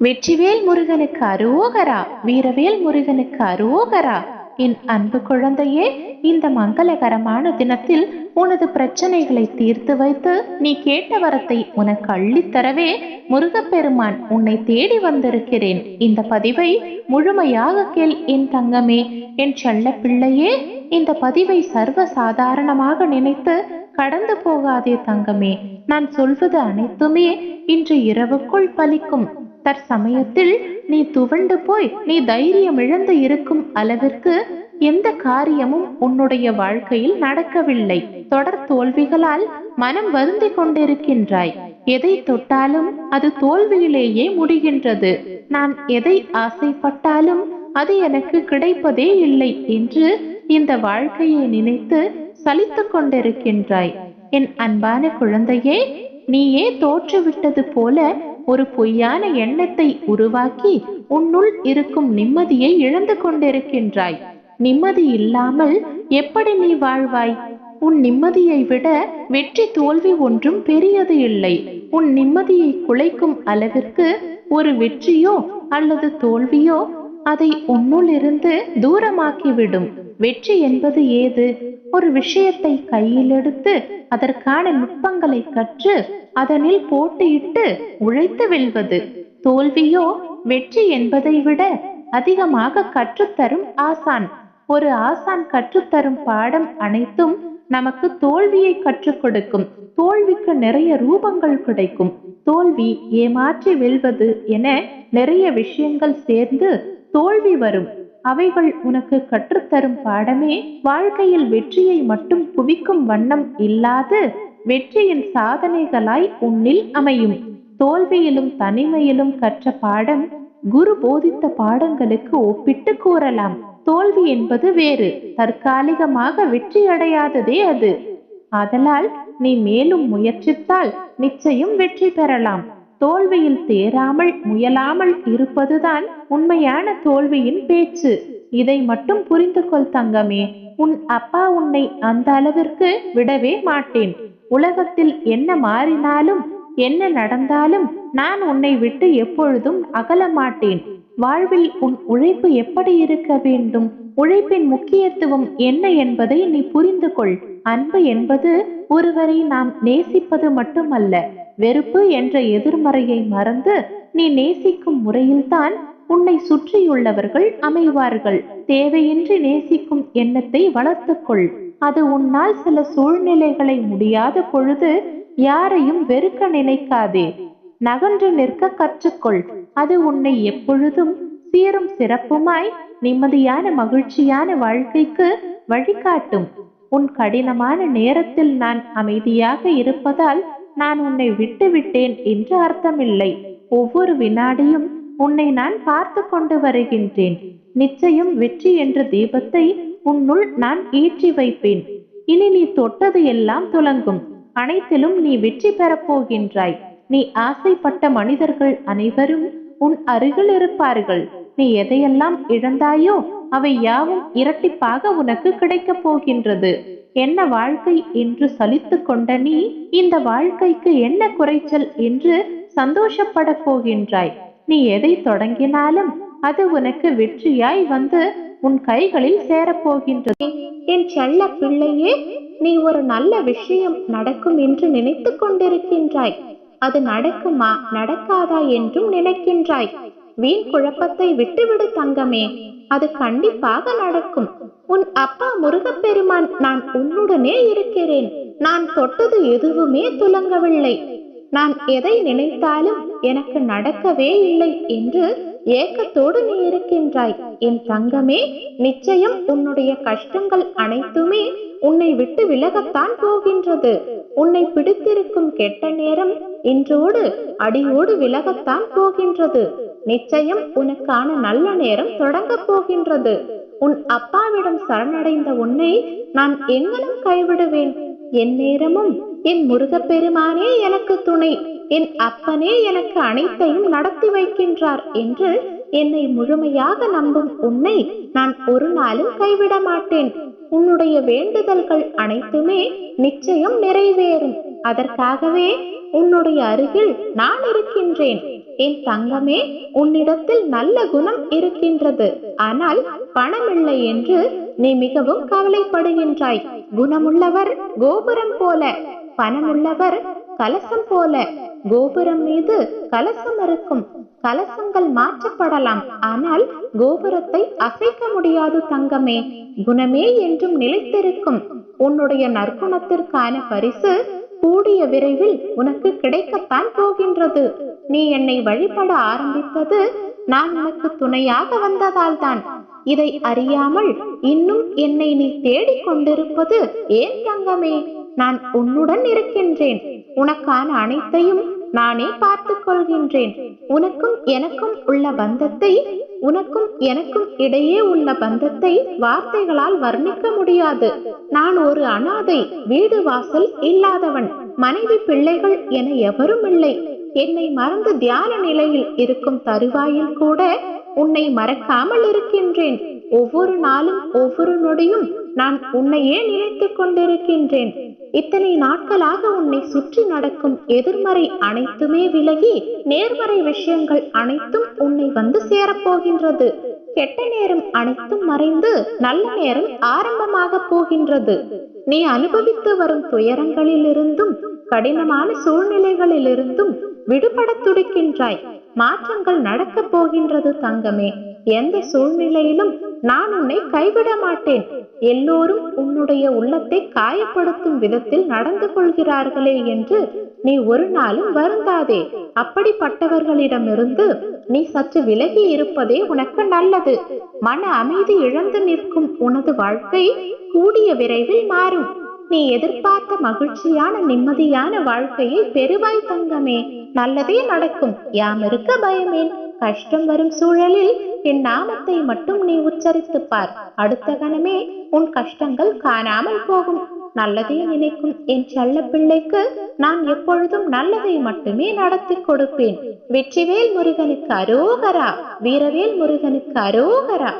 வெற்றிவேல் முருகனுக்கு அருவோகரா வீரவேல் முருகனுக்கு அருவோகரா. என் அன்பு குழந்தையே இந்த மங்களகரமான தினத்தில் உனது பிரச்சனைகளை தீர்த்து வைத்து நீ கேட்ட வரத்தை உனக்கு அள்ளித்தரவே முருகப்பெருமான் உன்னை தேடி வந்திருக்கிறேன். இந்த பதிவை முழுமையாக கேள் என் தங்கமே. என் செல்ல பிள்ளையே இந்த பதிவை சர்வ சாதாரணமாக நினைத்து கடந்து போகாதே தங்கமே. நான் சொல்வது அனைத்துமே இன்று இரவுக்குள் பலிக்கும் தற்சமயத்தில் நீ துவண்டு போய் நீ தைரியம் இழந்து இருக்கும் அளவிற்கு எந்த காரியமும் உன்னுடைய வாழ்க்கையில் நடக்கவில்லை. தொடர் தோல்விகளால் மனம் வருந்தி கொண்டிருக்கின்றாய். எதை தொட்டாலும் அது தோல்வியிலேயே முடிகின்றது. நான் எதை ஆசைப்பட்டாலும் அது எனக்கு கிடைப்பதே இல்லை என்று இந்த வாழ்க்கையை நினைத்து சலித்துக் கொண்டிருக்கின்றாய். என் அன்பான குழந்தையே நீயே தோற்றுவிட்டது போல ஒரு பொய்யான எண்ணத்தை உருவாக்கி உன்னுள் இருக்கும் நிம்மதியை இழந்து கொண்டிருக்கின்றாய். நிம்மதி இல்லாமல் எப்படி நீ வாழ்வாய்? உன் நிம்மதியை விட வெற்றி தோல்வி ஒன்றும் பெரியது இல்லை. உன் நிம்மதியை குலைக்கும் அளவிற்கு ஒரு வெற்றியோ அல்லது தோல்வியோ அதை உன்னுள் இருந்து தூரமாக்கிவிடும். வெற்றி என்பது ஏது? ஒரு விஷயத்தை கையில் எடுத்து அதற்கான நுட்பங்களை கற்று அதனில் போட்டியிட்டு உழைத்து வெல்வது. தோல்வியோ வெற்றி என்பதை விட அதிகமாக கற்றுத்தரும் ஆசான். ஒரு ஆசான் கற்றுத்தரும் பாடம் அனைத்தும் நமக்கு தோல்வியை கற்றுக் கொடுக்கும். தோல்விக்கு நிறைய ரூபங்கள் கிடைக்கும். தோல்வி ஏமாற்றி வெல்வது என நிறைய விஷயங்கள் சேர்ந்து தோல்வி வரும். அவைகள் உனக்கு கற்றுத்தரும் பாடமே. வாழ்க்கையில் வெற்றியை மட்டும் குவிக்கும் வண்ணம் இல்லாது வெற்றியின் சாதனைகளாய் உன்னில் அமையும். தோல்வியிலும் தனிமையிலும் கற்ற பாடம் குரு போதித்த பாடங்களுக்கு ஒப்பிட்டு கூறலாம். தோல்வி என்பது வேறு. தற்காலிகமாக வெற்றி அடையாததே அது. ஆதலால் நீ மேலும் முயற்சித்தால் நிச்சயம் வெற்றி பெறலாம். தோல்வியில் தேராமல் முயலாமல் இருப்பதுதான் உண்மையான தோல்வியின் பேச்சு. இதை மட்டும் புரிந்து கொள் தங்கமே. உன் அப்பா உன்னை அந்த அளவிற்கு விடவே மாட்டேன். உலகத்தில் என்ன மாறினாலும் என்ன நடந்தாலும் நான் உன்னை விட்டு எப்பொழுதும் அகல மாட்டேன். வாழ்வில் உன் உழைப்பு எப்படி இருக்க வேண்டும்? உழைப்பின் முக்கியத்துவம் என்ன என்பதை நீ புரிந்து கொள் அன்பு என்பது ஒருவரை நாம் நேசிப்பது மட்டுமல்ல. வெறுப்பு என்ற எதிர்மறையை மறந்து நீ நேசிக்கும் முறையில்தான் உன்னை சுற்றியுள்ளவர்கள் அமைவார்கள். தேவையின்றி நேசிக்கும் எண்ணத்தை வளர்த்துக்கொள். அது உன்னால் சில சூழ்நிலைகளை முடியாத பொழுது யாரையும் வெறுக்க நினைக்காதே. நகன்று நிற்க கற்றுக்கொள். அது உன்னை எப்பொழுதும் சீரும் சிறப்புமாய் நிம்மதியான மகிழ்ச்சியான வாழ்க்கைக்கு வழிகாட்டும். உன் கடினமான நேரத்தில் நான் அமைதியாக இருப்பதால் நான் உன்னை விட்டு விட்டேன் என்று அர்த்தமில்லை. ஒவ்வொரு வினாடியும் உன்னை நான் பார்த்து கொண்டு வருகின்றேன். நிச்சயம் வெற்றி என்ற தீபத்தை உன்னுள் நான் ஏற்றி வைப்பேன். இனி நீ தொட்டது எல்லாம் துலங்கும். அனைத்திலும் நீ வெற்றி பெறப் போகின்றாய். நீ ஆசைப்பட்ட மனிதர்கள் அனைவரும் உன் அருகில் இருப்பார்கள். நீ எதையெல்லாம் இழந்தாயோ அவை யாவும் இரட்டிப்பாக உனக்கு கிடைக்கப் போகின்றது. என்ன வாழ்க்கை என்று சலித்து கொண்ட நீ இந்த வாழ்க்கைக்கு என்ன குறைச்சல் என்று சந்தோஷப்பட போகின்றாய். நீ எதை தொடங்கினாலும் அது உனக்கு வெற்றியாய் வந்து உன் கைகளில் சேரப்போகின்றது என் செல்ல பிள்ளையே நீ ஒரு நல்ல விஷயம் நடக்கும் என்று நினைத்து கொண்டிருக்கின்றாய். அது நடக்குமா நடக்காதா என்றும் நினைக்கின்றாய். வீண் குழப்பத்தை விட்டுவிடு தங்கமே. அது கண்டிப்பாக நடக்கும். உன் அப்பா முருகப்பெருமான் நான் உன்னுடனே இருக்கிறேன். நான் தொட்டது எதுவுமே துலங்கவில்லை. நான் எதை நினைத்தாலும் எனக்கு நடக்கவே இல்லை என்று ஏக்கத்தோடு நீ இருக்கின்றாய். என் தங்கமே நிச்சயம் உன்னுடைய கஷ்டங்கள் அனைத்துமே உன்னை விட்டு விலகத்தான் போகின்றது. உன்னை பிடித்திருக்கும் கெட்ட நேரம் இன்றோடு அடியோடு விலகத்தான் போகின்றது. நிச்சயம் உனக்கான நல்ல நேரம் தொடங்கப் போகின்றது. உன் அப்பாவிடம் சரணடைந்த உன்னை நான் எங்கனும் கைவிடுவேன்? என் நேரமும் என் முருகப்பெருமானே எனக்கு துணை. என் அப்பனே எனக்கு அனைத்தையும் நடத்தி வைக்கின்றார் என்று என்னை முழுமையாக நம்பும் உன்னை நான் ஒரு நாளும் கைவிட மாட்டேன். உன்னுடைய வேண்டுதல்கள் அனைத்துமே நிச்சயம் நிறைவேறும். அதற்காகவே உன்னுடைய அருகில் நான் இருக்கின்றேன். என் தங்கமே உன்னிடத்தில் நல்ல குணம் இருக்கின்றது. ஆனால் பணமில்லை என்று நீ மிகவும் கவலைப்படுகின்றாய். குணமுள்ளவர் கோபுரம் போல பணமுள்ளவர் கலசம் போல. கோபுரம் மீது கலசம் இருக்கும். கலசங்கள் மாற்றப்படலாம். ஆனால் கோபுரத்தை அசைக்க முடியாது தங்கமே. குணமே என்றும் நிலைத்திருக்கும். உன்னுடைய நற்குணத்திற்கான பரிசு கூடிய விரைவில் உனக்கு கிடைக்கத்தான் போகின்றது. நீ என்னை வழிபட ஆரம்பித்தது நான் உனக்கு துணையாக வந்ததால் தான் இதை அறியாமல் இன்னும் என்னை நீ தேடிக் கொண்டிருப்பது ஏன் தங்கமே? நான் உன்னுடன் இருக்கின்றேன். உனக்கான அனைத்தையும் நானே பார்த்துக் கொள்கின்றேன் உனக்கும் எனக்கும் உள்ள பந்தத்தை உனக்கும் எனக்கும் இடையே உள்ள பந்தத்தை வார்த்தைகளால் வர்ணிக்க முடியாது. நான் ஒரு அனாதை வீடு வாசல் இல்லாதவன் மனைவி பிள்ளைகள் என எவரும் இல்லை. என்னை மறந்து தியான நிலையில் இருக்கும் தருவாயில் கூட உன்னை மறக்காமல் இருக்கின்றேன். ஒவ்வொரு நாளும் ஒவ்வொரு நொடியும் நான் உன்னையே நினைத்துக் கொண்டிருக்கின்றேன். இத்தனை நாட்களாக உன்னை சுற்றி நடக்கும் எதிர்மறை அனைத்துமே விலகி நேர்மறை விஷயங்கள் அனைத்தும் உன்னை வந்து சேரப்போகின்றது. கெட்ட நேரம் அனைத்தும் மறைந்து நல்ல நேரம் ஆரம்பமாக போகின்றது. நீ அனுபவித்து வரும் துயரங்களிலிருந்தும் கடினமான சூழ்நிலைகளிலிருந்தும் விடுபட துடிக்கின்றாய். மாற்றங்கள் நடக்கப் போகின்றது தங்கமே. எந்த சூழ்நிலையிலும் நான் உன்னை கைவிட மாட்டேன். எல்லோரும் உன்னுடைய உள்ளத்தை காயப்படுத்தும் விதத்தில் நடந்து கொள்கிறார்களே என்று நீ ஒரு நாளும் வருந்தாதே. அப்படிப்பட்டவர்களிடமிருந்து நீ சற்று விலகி இருப்பதே உனக்கு நல்லது. மன அமைதி இழந்து நிற்கும் உனது வாழ்க்கை கூடிய விரைவில் மாறும். நீ எதிர்பார்த்த மகிழ்ச்சியான நிம்மதியான வாழ்க்கையை பெருவாய் தங்கமே. நல்லதே நடக்கும். யாம் இருக்க பயமேன். கஷ்டம் வரும் சூழலில் என் நாமத்தை மட்டும் நீ உச்சரித்து பார். அடுத்த கணமே உன் கஷ்டங்கள் காணாமல் போகும். நல்லதே நினைக்கும் என் செல்ல பிள்ளைக்கு நான் எப்பொழுதும் நல்லதை மட்டுமே நடத்தி கொடுப்பேன். வெற்றிவேல் முருகனுக்கு அரோகரா. வீரவேல் முருகனுக்கு அரோகரா.